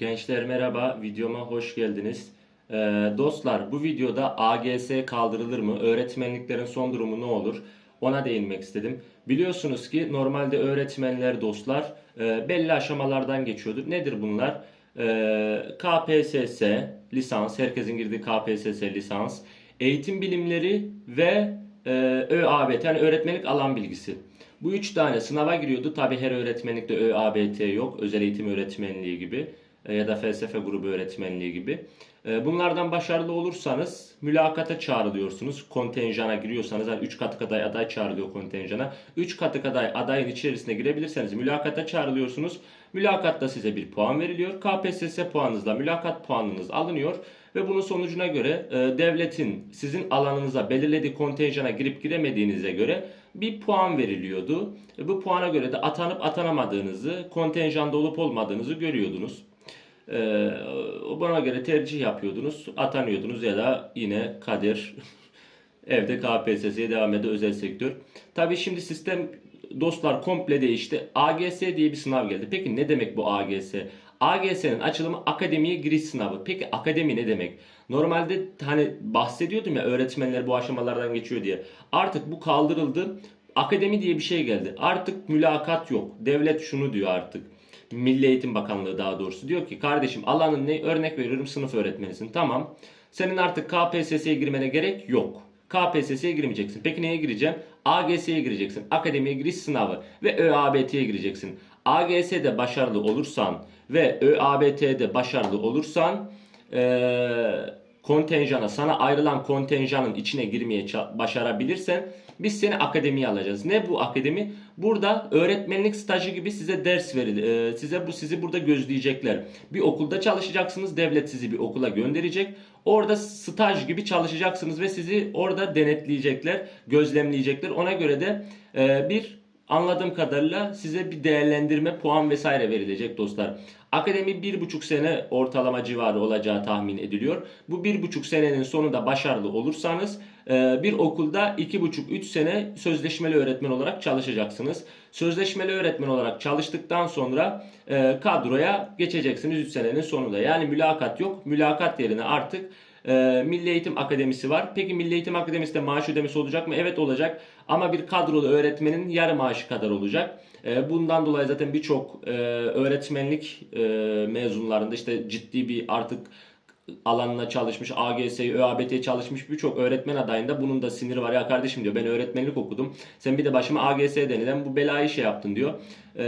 Gençler merhaba, videoma hoş geldiniz. Ee, dostlar bu videoda AGS kaldırılır mı? Öğretmenliklerin son durumu ne olur? Ona değinmek istedim. Biliyorsunuz ki normalde öğretmenler dostlar e, belli aşamalardan geçiyordur. Nedir bunlar? Ee, KPSS, lisans, herkesin girdiği KPSS lisans, eğitim bilimleri ve e, ÖABT yani öğretmenlik alan bilgisi. Bu üç tane sınava giriyordu. Tabi her öğretmenlikte ÖABT yok. Özel eğitim öğretmenliği gibi e, ya da felsefe grubu öğretmenliği gibi. E, Bunlardan başarılı olursanız mülakata çağrılıyorsunuz. Kontenjana giriyorsanız yani 3 katı kadar aday çağrılıyor kontenjana. 3 katı kadar adayın içerisine girebilirseniz mülakata çağrılıyorsunuz. Mülakatta size bir puan veriliyor. KPSS puanınızla mülakat puanınız alınıyor ve bunun sonucuna göre e, devletin sizin alanınıza belirlediği kontenjana girip giremediğinize göre bir puan veriliyordu. E, Bu puana göre de atanıp atanamadığınızı, kontenjanda olup olmadığınızı görüyordunuz. Ee, buna göre tercih yapıyordunuz, atanıyordunuz ya da yine kader evde KPSS'ye devam ediyor özel sektör. Tabii şimdi sistem dostlar komple değişti. AGS diye bir sınav geldi. Peki ne demek bu AGS? AGS'nin açılımı akademiye giriş sınavı. Peki akademi ne demek? Normalde hani bahsediyordum ya öğretmenler bu aşamalardan geçiyor diye. Artık bu kaldırıldı. Akademi diye bir şey geldi. Artık mülakat yok. Devlet şunu diyor artık. Milli Eğitim Bakanlığı daha doğrusu diyor ki kardeşim alanın ne? Örnek veriyorum sınıf öğretmenisin. Tamam. Senin artık KPSS'ye girmene gerek yok. KPSS'ye girmeyeceksin. Peki neye gireceksin? AGS'ye gireceksin. Akademiye giriş sınavı ve ÖABT'ye gireceksin. AGS'de başarılı olursan ve ÖABT'de başarılı olursan eee kontenjana sana ayrılan kontenjanın içine girmeye başarabilirsen biz seni akademiye alacağız. Ne bu akademi? Burada öğretmenlik stajı gibi size ders verilir. size bu sizi burada gözleyecekler. Bir okulda çalışacaksınız. Devlet sizi bir okula gönderecek. Orada staj gibi çalışacaksınız ve sizi orada denetleyecekler, gözlemleyecekler. Ona göre de e, bir Anladığım kadarıyla size bir değerlendirme, puan vesaire verilecek dostlar. Akademi bir buçuk sene ortalama civarı olacağı tahmin ediliyor. Bu bir buçuk senenin sonunda başarılı olursanız e, bir okulda iki buçuk üç sene sözleşmeli öğretmen olarak çalışacaksınız. Sözleşmeli öğretmen olarak çalıştıktan sonra e, kadroya geçeceksiniz 3 senenin sonunda. Yani mülakat yok. Mülakat yerine artık e, Milli Eğitim Akademisi var. Peki Milli Eğitim Akademisi'de maaş ödemesi olacak mı? Evet olacak. Ama bir kadrolu öğretmenin yarı maaşı kadar olacak. E, bundan dolayı zaten birçok öğretmenlik mezunlarında işte ciddi bir artık alanına çalışmış, AGS'yi, ÖABT'ye çalışmış birçok öğretmen adayında bunun da siniri var. Ya kardeşim diyor ben öğretmenlik okudum. Sen bir de başıma AGS denilen bu belayı şey yaptın diyor. E,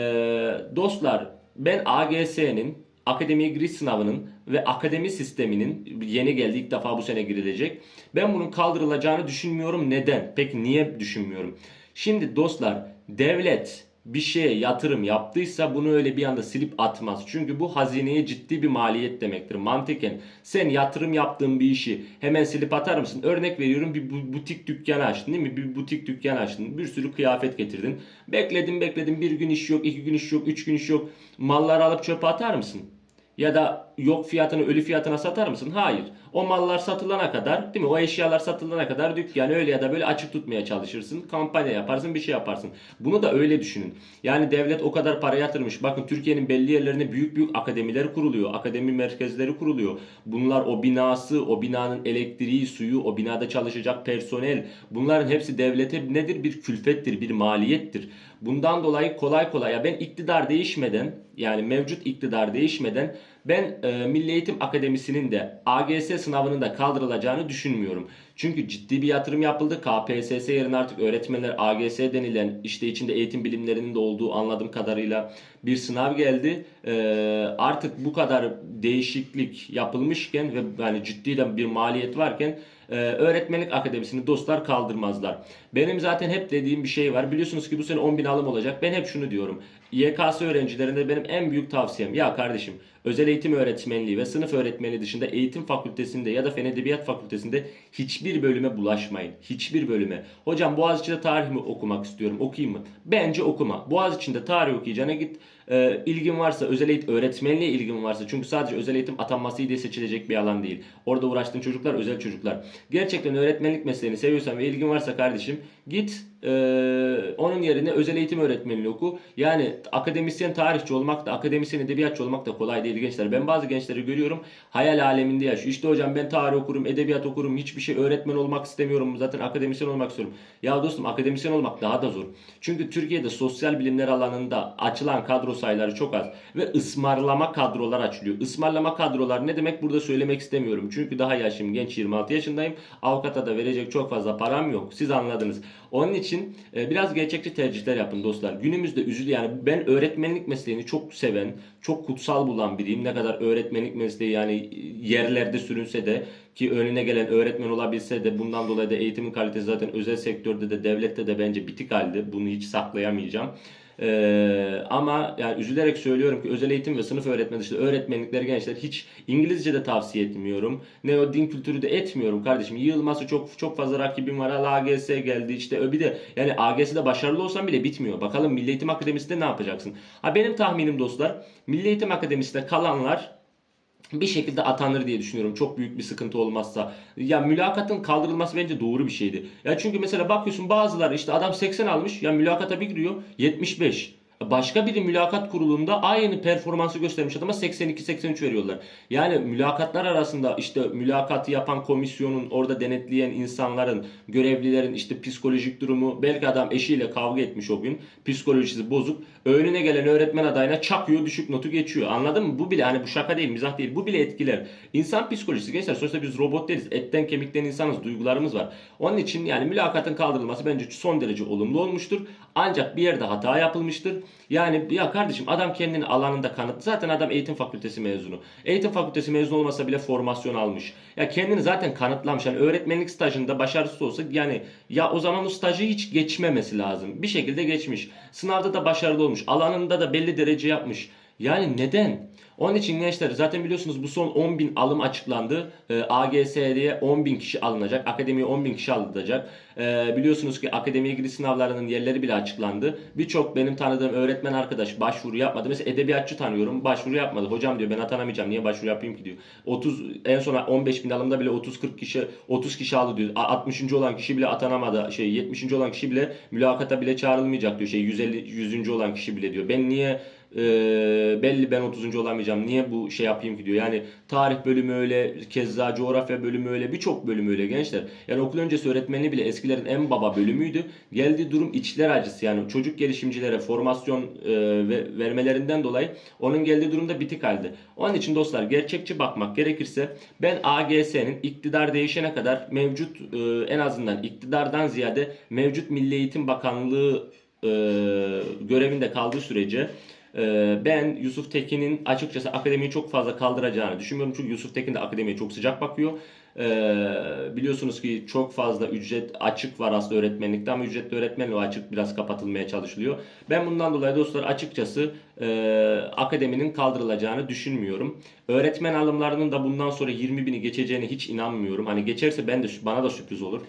dostlar ben AGS'nin akademiye giriş sınavının ve akademi sisteminin yeni geldi ilk defa bu sene girilecek. Ben bunun kaldırılacağını düşünmüyorum. Neden? Peki niye düşünmüyorum? Şimdi dostlar devlet bir şeye yatırım yaptıysa bunu öyle bir anda silip atmaz. Çünkü bu hazineye ciddi bir maliyet demektir. Mantıken sen yatırım yaptığın bir işi hemen silip atar mısın? Örnek veriyorum bir bu- butik dükkanı açtın değil mi? Bir butik dükkanı açtın. Bir sürü kıyafet getirdin. Bekledin bekledin bir gün iş yok, iki gün iş yok, üç gün iş yok. Malları alıp çöpe atar mısın? Ya da yok fiyatını ölü fiyatına satar mısın? Hayır. O mallar satılana kadar değil mi? O eşyalar satılana kadar dükkanı öyle ya da böyle açık tutmaya çalışırsın. Kampanya yaparsın bir şey yaparsın. Bunu da öyle düşünün. Yani devlet o kadar para yatırmış. Bakın Türkiye'nin belli yerlerine büyük büyük akademiler kuruluyor. Akademi merkezleri kuruluyor. Bunlar o binası, o binanın elektriği, suyu, o binada çalışacak personel. Bunların hepsi devlete nedir? Bir külfettir, bir maliyettir. Bundan dolayı kolay kolay ya ben iktidar değişmeden yani mevcut iktidar değişmeden ben e, Milli Eğitim Akademisi'nin de AGS sınavının da kaldırılacağını düşünmüyorum. Çünkü ciddi bir yatırım yapıldı. KPSS yerine artık öğretmenler AGS denilen işte içinde eğitim bilimlerinin de olduğu anladığım kadarıyla bir sınav geldi. E, artık bu kadar değişiklik yapılmışken ve yani ciddi de bir maliyet varken e, öğretmenlik akademisini dostlar kaldırmazlar. Benim zaten hep dediğim bir şey var. Biliyorsunuz ki bu sene 10 bin alım olacak. Ben hep şunu diyorum. YKS öğrencilerinde benim en büyük tavsiyem ya kardeşim özel eğitim öğretmenliği ve sınıf öğretmenliği dışında eğitim fakültesinde ya da fen edebiyat fakültesinde hiçbir bölüme bulaşmayın. Hiçbir bölüme. Hocam Boğaziçi'de tarih mi okumak istiyorum okuyayım mı? Bence okuma. Boğaziçi'nde tarih okuyacağına git Ee, ilgin varsa, özel eğitim öğretmenliğe ilgin varsa çünkü sadece özel eğitim atanması diye seçilecek bir alan değil. Orada uğraştığın çocuklar özel çocuklar. Gerçekten öğretmenlik mesleğini seviyorsan ve ilgin varsa kardeşim git ee, onun yerine özel eğitim öğretmenliği oku. Yani akademisyen tarihçi olmak da akademisyen edebiyatçı olmak da kolay değil gençler. Ben bazı gençleri görüyorum hayal aleminde yaşıyor. İşte hocam ben tarih okurum, edebiyat okurum, hiçbir şey öğretmen olmak istemiyorum. Zaten akademisyen olmak istiyorum. Ya dostum akademisyen olmak daha da zor. Çünkü Türkiye'de sosyal bilimler alanında açılan kadro sayıları çok az ve ısmarlama kadrolar açılıyor. Ismarlama kadrolar ne demek burada söylemek istemiyorum. Çünkü daha yaşım genç 26 yaşındayım. Avukata da verecek çok fazla param yok. Siz anladınız. Onun için e, biraz gerçekçi tercihler yapın dostlar. Günümüzde üzülü yani ben öğretmenlik mesleğini çok seven, çok kutsal bulan biriyim. Ne kadar öğretmenlik mesleği yani yerlerde sürünse de ki önüne gelen öğretmen olabilse de bundan dolayı da eğitimin kalitesi zaten özel sektörde de devlette de bence bitik halde. Bunu hiç saklayamayacağım. Ee, ama yani üzülerek söylüyorum ki özel eğitim ve sınıf öğretmeni işte öğretmenlikleri gençler hiç İngilizce de tavsiye etmiyorum. Ne o din kültürü de etmiyorum kardeşim. Yığılması çok çok fazla rakibim var. Al AGS geldi işte bir de yani AGS'de başarılı olsam bile bitmiyor. Bakalım Milli Eğitim Akademisi'nde ne yapacaksın? Ha benim tahminim dostlar Milli Eğitim Akademisi'nde kalanlar bir şekilde atanır diye düşünüyorum. Çok büyük bir sıkıntı olmazsa. Ya mülakatın kaldırılması bence doğru bir şeydi. Ya çünkü mesela bakıyorsun bazıları işte adam 80 almış ya mülakata bir giriyor 75. Başka biri mülakat kurulunda aynı performansı göstermiş adama 82-83 veriyorlar. Yani mülakatlar arasında işte mülakatı yapan komisyonun orada denetleyen insanların, görevlilerin işte psikolojik durumu belki adam eşiyle kavga etmiş o gün. Psikolojisi bozuk. Önüne gelen öğretmen adayına çakıyor düşük notu geçiyor. Anladın mı? Bu bile hani bu şaka değil mizah değil. Bu bile etkiler. İnsan psikolojisi gençler sonuçta biz robot değiliz. Etten kemikten insanız. Duygularımız var. Onun için yani mülakatın kaldırılması bence son derece olumlu olmuştur. Ancak bir yerde hata yapılmıştır. Yani ya kardeşim adam kendini alanında kanıt. Zaten adam eğitim fakültesi mezunu. Eğitim fakültesi mezunu olmasa bile formasyon almış. Ya kendini zaten kanıtlamış. Yani öğretmenlik stajında başarısız olsa yani ya o zaman o stajı hiç geçmemesi lazım. Bir şekilde geçmiş. Sınavda da başarılı olmuş. Alanında da belli derece yapmış. Yani neden? Onun için gençler zaten biliyorsunuz bu son 10 bin alım açıklandı. Ee, AGS'ye 10 bin kişi alınacak. Akademiye 10 bin kişi alınacak. Ee, biliyorsunuz ki akademiye giriş sınavlarının yerleri bile açıklandı. Birçok benim tanıdığım öğretmen arkadaş başvuru yapmadı. Mesela edebiyatçı tanıyorum başvuru yapmadı. Hocam diyor ben atanamayacağım niye başvuru yapayım ki diyor. 30 en son 15 bin alımda bile 30-40 kişi 30 kişi aldı diyor. A- 60. olan kişi bile atanamadı. Şey 70. olan kişi bile mülakata bile çağrılmayacak diyor. Şey 150 100. olan kişi bile diyor. Ben niye e, belli ben 30. olamayacağım. Niye bu şey yapayım ki diyor. Yani tarih bölümü öyle, keza coğrafya bölümü öyle, birçok bölümü öyle gençler. Yani okul öncesi öğretmenliği bile eskilerin en baba bölümüydü. Geldiği durum içler acısı. Yani çocuk gelişimcilere formasyon e, ve vermelerinden dolayı onun geldiği durumda bitik halde. Onun için dostlar gerçekçi bakmak gerekirse ben AGS'nin iktidar değişene kadar mevcut e, en azından iktidardan ziyade mevcut Milli Eğitim Bakanlığı e, görevinde kaldığı sürece ben Yusuf Tekin'in açıkçası akademiyi çok fazla kaldıracağını düşünmüyorum. Çünkü Yusuf Tekin de akademiye çok sıcak bakıyor. E, biliyorsunuz ki çok fazla ücret açık var aslında öğretmenlikte ama ücretli öğretmenle o açık biraz kapatılmaya çalışılıyor. Ben bundan dolayı dostlar açıkçası e, akademinin kaldırılacağını düşünmüyorum. Öğretmen alımlarının da bundan sonra 20 bini geçeceğine hiç inanmıyorum. Hani geçerse ben de bana da sürpriz olur.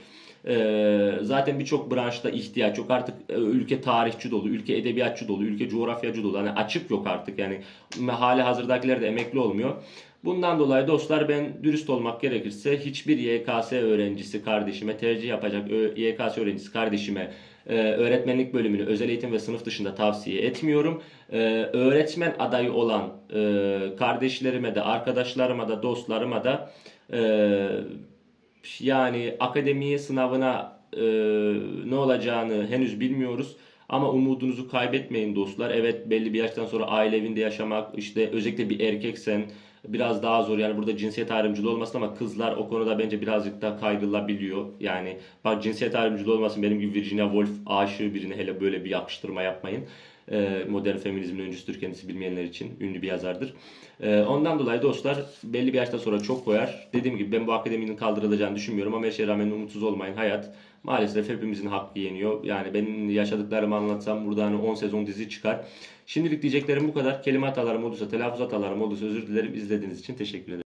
Ee, zaten birçok branşta ihtiyaç yok. Artık e, ülke tarihçi dolu, ülke edebiyatçı dolu, ülke coğrafyacı dolu. Hani açık yok artık yani. Hali hazırdakiler de emekli olmuyor. Bundan dolayı dostlar ben dürüst olmak gerekirse hiçbir YKS öğrencisi kardeşime tercih yapacak YKS öğrencisi kardeşime e, öğretmenlik bölümünü özel eğitim ve sınıf dışında tavsiye etmiyorum. E, öğretmen adayı olan kardeşlerime de arkadaşlarıma da dostlarıma da yani akademi sınavına e, ne olacağını henüz bilmiyoruz. Ama umudunuzu kaybetmeyin dostlar. Evet belli bir yaştan sonra aile evinde yaşamak işte özellikle bir erkeksen biraz daha zor. Yani burada cinsiyet ayrımcılığı olmasın ama kızlar o konuda bence birazcık daha kaygılabiliyor. Yani bak cinsiyet ayrımcılığı olmasın benim gibi Virginia Woolf aşığı birine hele böyle bir yakıştırma yapmayın. Ee, modern feminizmin öncüsüdür kendisi bilmeyenler için ünlü bir yazardır. Ee, ondan dolayı dostlar belli bir yaştan sonra çok koyar. Dediğim gibi ben bu akademinin kaldırılacağını düşünmüyorum ama her şeye rağmen umutsuz olmayın. Hayat maalesef hepimizin hakkı yeniyor. Yani benim yaşadıklarımı anlatsam burada hani 10 sezon dizi çıkar. Şimdilik diyeceklerim bu kadar. Kelime hatalarım olursa, telaffuz hatalarım olursa özür dilerim. İzlediğiniz için teşekkür ederim.